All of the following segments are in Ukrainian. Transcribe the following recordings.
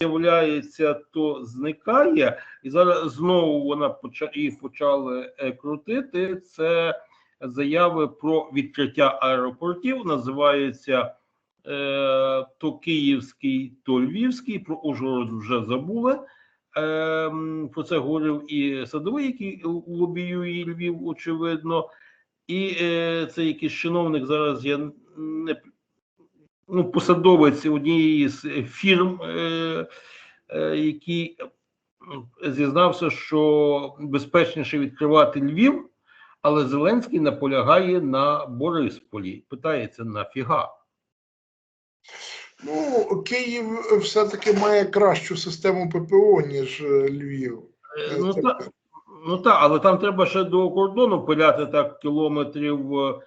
з'являється, то зникає, і зараз знову вона поча і почали е, крутити. Це заяви про відкриття аеропортів. Називається е, то Київський, то Львівський. Про Ужгород вже забули. Ем, про це говорив і садовий, який лобіює Львів, очевидно. І е, це якийсь чиновник зараз я не ну, посадовець однієї з фірм, е, е, який зізнався, що безпечніше відкривати Львів, але Зеленський наполягає на Борисполі. Питається нафіга. Ну, Київ все-таки має кращу систему ППО, ніж е, Львів. Е, Ну так, ну та, але там треба ще до кордону пиляти так кілометрів, е,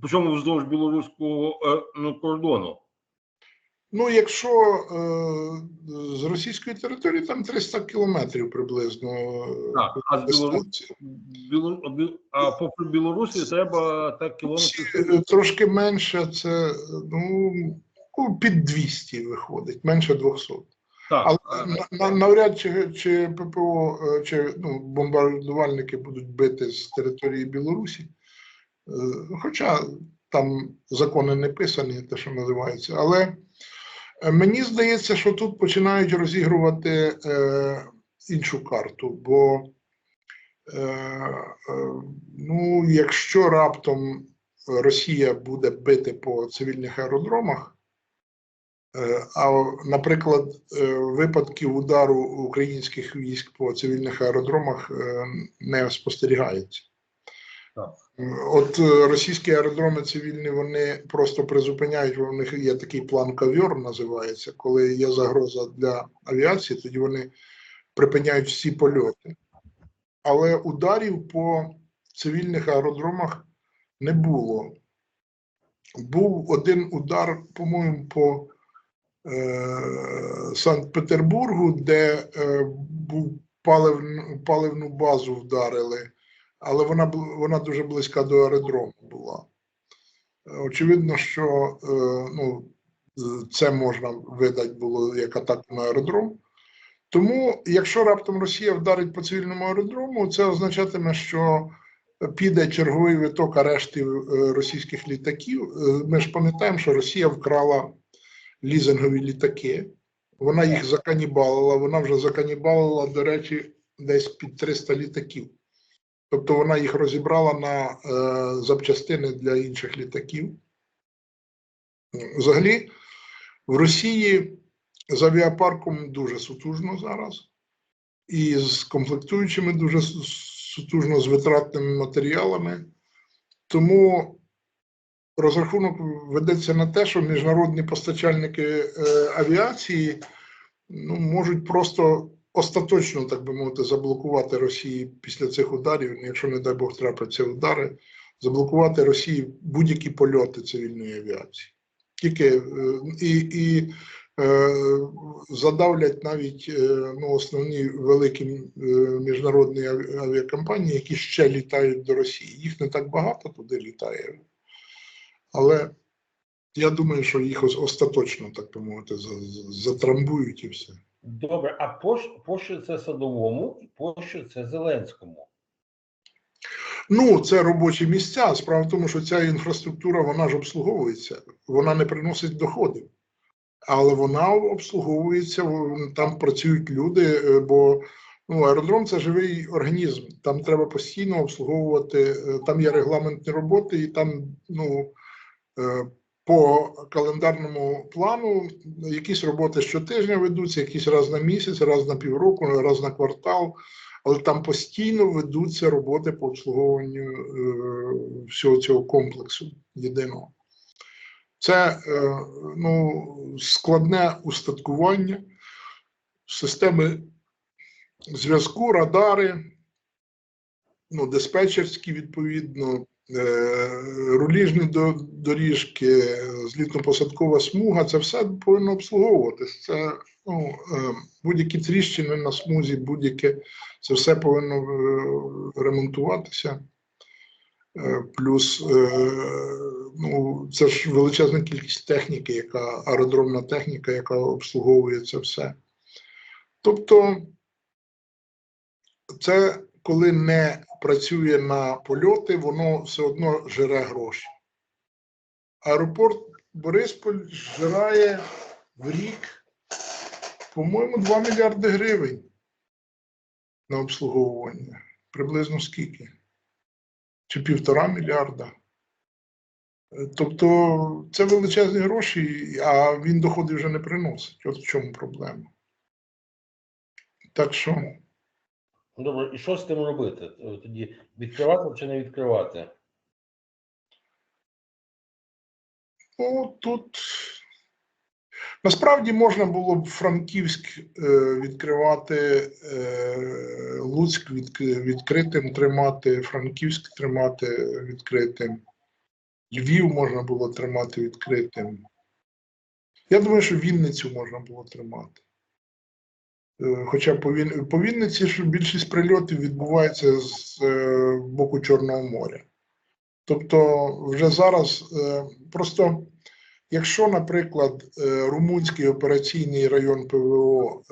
причому вздовж білоруського е, ну, кордону. Ну, якщо е, з російської території там 300 кілометрів приблизно. е, Так, а з Білорусі. Біло, а попри Білорусі треба так кілометрів. Е, Трошки менше, це ну, ну, під 200 виходить, менше 200. Так, Але на- на- навряд чи, чи ППО, е, чи ну, бомбардувальники будуть бити з території Білорусі. Хоча там закони не писані, те, що називається. Але мені здається, що тут починають розігрувати е, іншу карту. Бо е, е, ну, якщо раптом Росія буде бити по цивільних аеродромах, Е, А, наприклад, е, випадків удару українських військ по цивільних аеродромах е, не спостерігається. Так. От е, російські аеродроми цивільні вони просто призупиняють, у них є такий план ковьор, називається, коли є загроза для авіації, тоді вони припиняють всі польоти. Але ударів по цивільних аеродромах не було. Був один удар, по-моєму, по е, Санкт-Петербургу, де е, був паливну, паливну базу вдарили, але вона, вона дуже близька до аеродрому була. Е, Очевидно, що е, ну, це можна видати було як атаку на аеродром. Тому, якщо раптом Росія вдарить по цивільному аеродрому, це означатиме, що піде черговий виток арештів е, російських літаків. Ми ж пам'ятаємо, що Росія вкрала лізингові літаки. Вона їх заканібалила. Вона вже заканібалила, до речі, десь під 300 літаків. Тобто вона їх розібрала на е, запчастини для інших літаків. Взагалі, в Росії з авіапарком дуже сутужно зараз, і з комплектуючими дуже сутужно з витратними матеріалами. Тому розрахунок ведеться на те, що міжнародні постачальники е, авіації ну, можуть просто остаточно, так би мовити, заблокувати Росії після цих ударів, якщо, не дай Бог, трапляться удари, заблокувати Росії будь-які польоти цивільної авіації. Тільки е, і, і е, задавлять навіть е, ну, основні великі міжнародні авіакомпанії, які ще літають до Росії. Їх не так багато туди літає. Але я думаю, що їх ос- остаточно, так би мовити, за- за- затрамбують і все. Добре, а пощо, це садовому і пощо це Зеленському? Ну, це робочі місця. Справа в тому, що ця інфраструктура вона ж обслуговується, вона не приносить доходів. Але вона обслуговується, там працюють люди, е, бо ну, аеродром це живий організм. Там треба постійно обслуговувати, е, там є регламентні роботи, і там ну, е, по календарному плану якісь роботи щотижня ведуться, якісь раз на місяць, раз на півроку, раз на квартал але там постійно ведуться роботи по обслуговуванню е, всього цього комплексу єдиного. Це е, ну, складне устаткування системи зв'язку, радари, ну, диспетчерські, відповідно, руліжні доріжки, злітно-посадкова смуга це все повинно обслуговуватись. Це ну, е, будь-які тріщини на смузі, будь-яке це все повинно е, ремонтуватися. Е, Плюс е, ну, це ж величезна кількість техніки, яка аеродромна техніка, яка обслуговує це все. Тобто, це коли не працює на польоти, воно все одно жере гроші. Аеропорт Борисполь жирає в рік, по-моєму, 2 мільярди гривень на обслуговування. Приблизно скільки? Чи півтора мільярда. Тобто це величезні гроші, а він доходи вже не приносить. От в чому проблема. Так що. Добре, і що з тим робити? Е, Тоді відкривати чи не відкривати? Ну, тут насправді можна було б Франківськ е, відкривати, е, Луцьк від, відкритим тримати, Франківськ тримати відкритим, Львів можна було тримати відкритим. Я думаю, що Вінницю можна було тримати. Е, Хоча по, Він... Вінниці ж більшість прильотів відбувається з е, боку Чорного моря. Тобто, вже зараз е, просто, якщо, наприклад, румунський операційний район ПВО,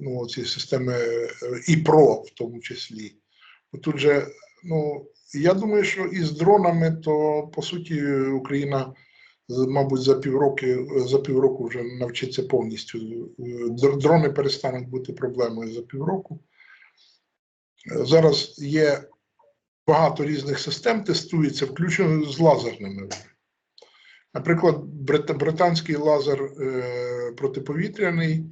ну, ці системи ІПРО в тому числі, тут же, ну, я думаю, що із дронами, то по суті Україна, мабуть, за півроку, за півроку вже навчиться повністю. Дрони перестануть бути проблемою за півроку. Зараз є багато різних систем тестується, включно з лазерними. Наприклад, британський лазер е, протиповітряний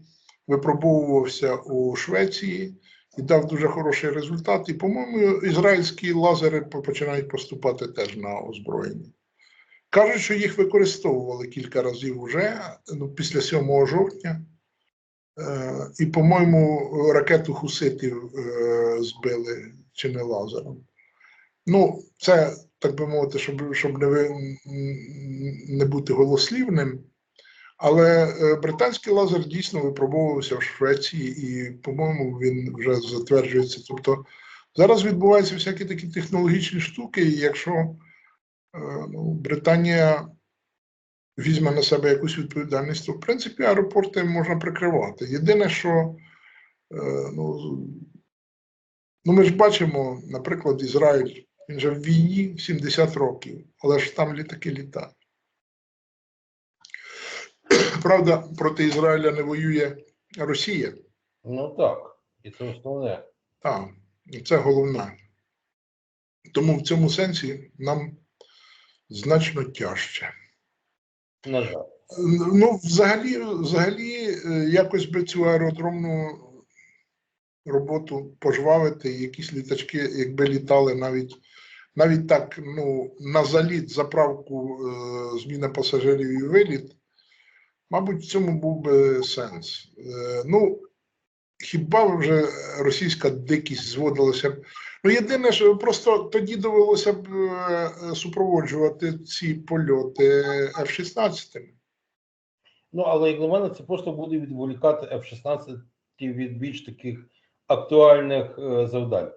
випробовувався у Швеції і дав дуже хороший результат. І, по-моєму, ізраїльські лазери починають поступати теж на озброєння. Кажуть, що їх використовували кілька разів уже ну, після 7 жовтня. Е, і, по-моєму, ракету хуситів е, збили чи не лазером. Ну, це, так би мовити, щоб, щоб не, не бути голослівним. Але е, британський лазер дійсно випробовувався в Швеції, і, по-моєму, він вже затверджується. Тобто зараз відбуваються всякі такі технологічні штуки, і якщо ну, Британія візьме на себе якусь відповідальність, то в принципі аеропорти можна прикривати. Єдине, що е, ну, Ну, ми ж бачимо, наприклад, Ізраїль, він же в війні 70 років, але ж там літаки літають. Правда, проти Ізраїля не воює Росія. Ну так, і це основне. Так, це головне. Тому в цьому сенсі нам значно тяжче. На жаль. Ну, взагалі, взагалі, е, якось би цю аеродромну роботу пожвавити, якісь літачки, якби літали навіть, навіть так, ну, на заліт, заправку, е, зміна пасажирів і виліт, мабуть, в цьому був би сенс. Е, ну, хіба вже російська дикість зводилася б. Ну, єдине, що просто тоді довелося б е, супроводжувати ці польоти F-16. Ну, але як на мене, це просто буде відволікати F-16 від більш таких актуальних е, завдань.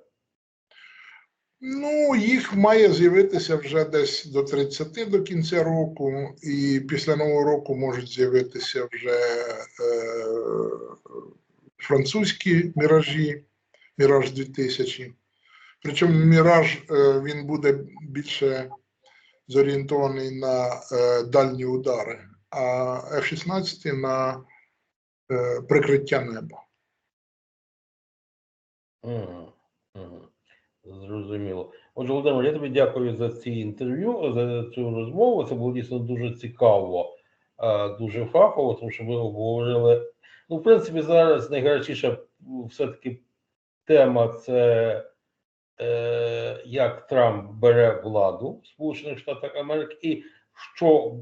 Ну, їх має з'явитися вже десь до 30 до кінця року, і після нового року можуть з'явитися вже е, французькі міражі, Міраж 2000. Причому міраж е, він буде більше зорієнтований на е, дальні удари, а F-16 на е, прикриття неба. Угу. Угу. Зрозуміло. Отже, Володимир, я тобі дякую за ці інтерв'ю, за цю розмову. Це було дійсно дуже цікаво, дуже фахово, тому що ми обговорили. Ну, в принципі, зараз найгарячіша все-таки тема це е, як Трамп бере владу в Сполучених Штатах Америки, і що,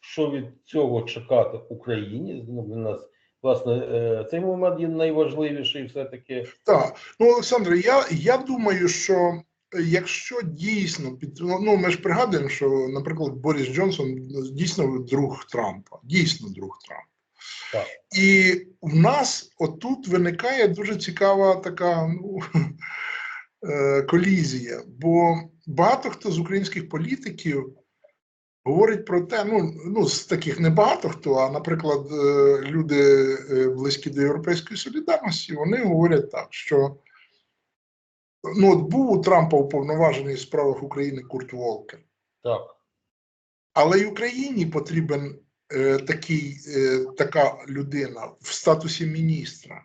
що від цього чекати Україні. Ну, Для нас, власне, е, цей момент є найважливіший все-таки. Так, ну Олександре, я, я думаю, що якщо дійсно під ну, ну, ми ж пригадуємо, що, наприклад, Борис Джонсон дійсно друг Трампа, дійсно друг Трампа. Так. І в нас отут виникає дуже цікава така ну, е, колізія, бо багато хто з українських політиків говорить про те, ну, ну з таких небагато хто, а наприклад, е, люди е, близькі до Європейської солідарності, вони говорять так, що ну, от був у Трампа уповноважений в справах України Курт Волкер. Так. Але й Україні потрібен такий, е, така людина в статусі міністра.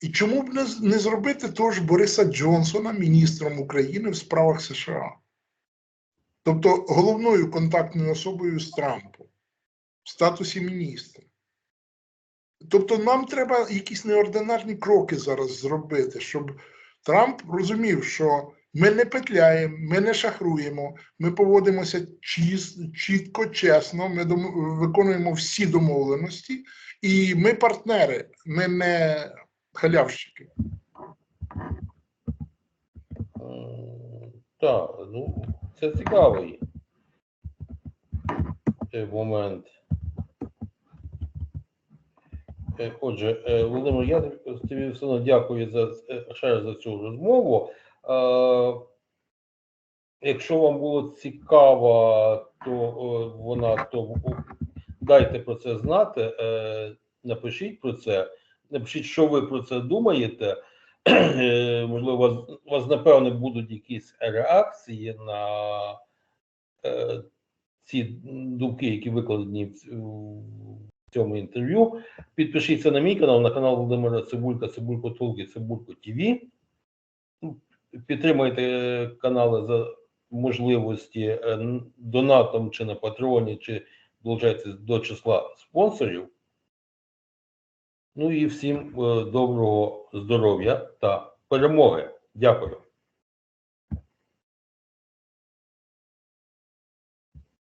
І чому б не, не зробити того ж Бориса Джонсона міністром України в справах США? Тобто головною контактною особою з Трампом в статусі міністра. Тобто нам треба якісь неординарні кроки зараз зробити, щоб Трамп розумів, що ми не петляємо, ми не шахруємо, ми поводимося чітко, чесно, ми виконуємо всі домовленості, і ми партнери, ми не халявщики. Так, ну, це цікавий е, момент. Е, Отже, е, Володимир, я тобі все одно дякую за е, ще раз за цю розмову. Е, Якщо вам було цікаво, то е, вона то дайте про це знати, е, напишіть про це, напишіть, що ви про це думаєте. Можливо, у вас, у вас напевне будуть якісь реакції на ці думки, які викладені в, цьому інтерв'ю. Підпишіться на мій канал, на канал Володимира Цибулька, Цибулько Толки, Цибулько ТВ. Підтримайте канали за можливості е, донатом чи на патреоні, чи долучайтесь до числа спонсорів. Ну і всім е, доброго здоров'я та перемоги. Дякую.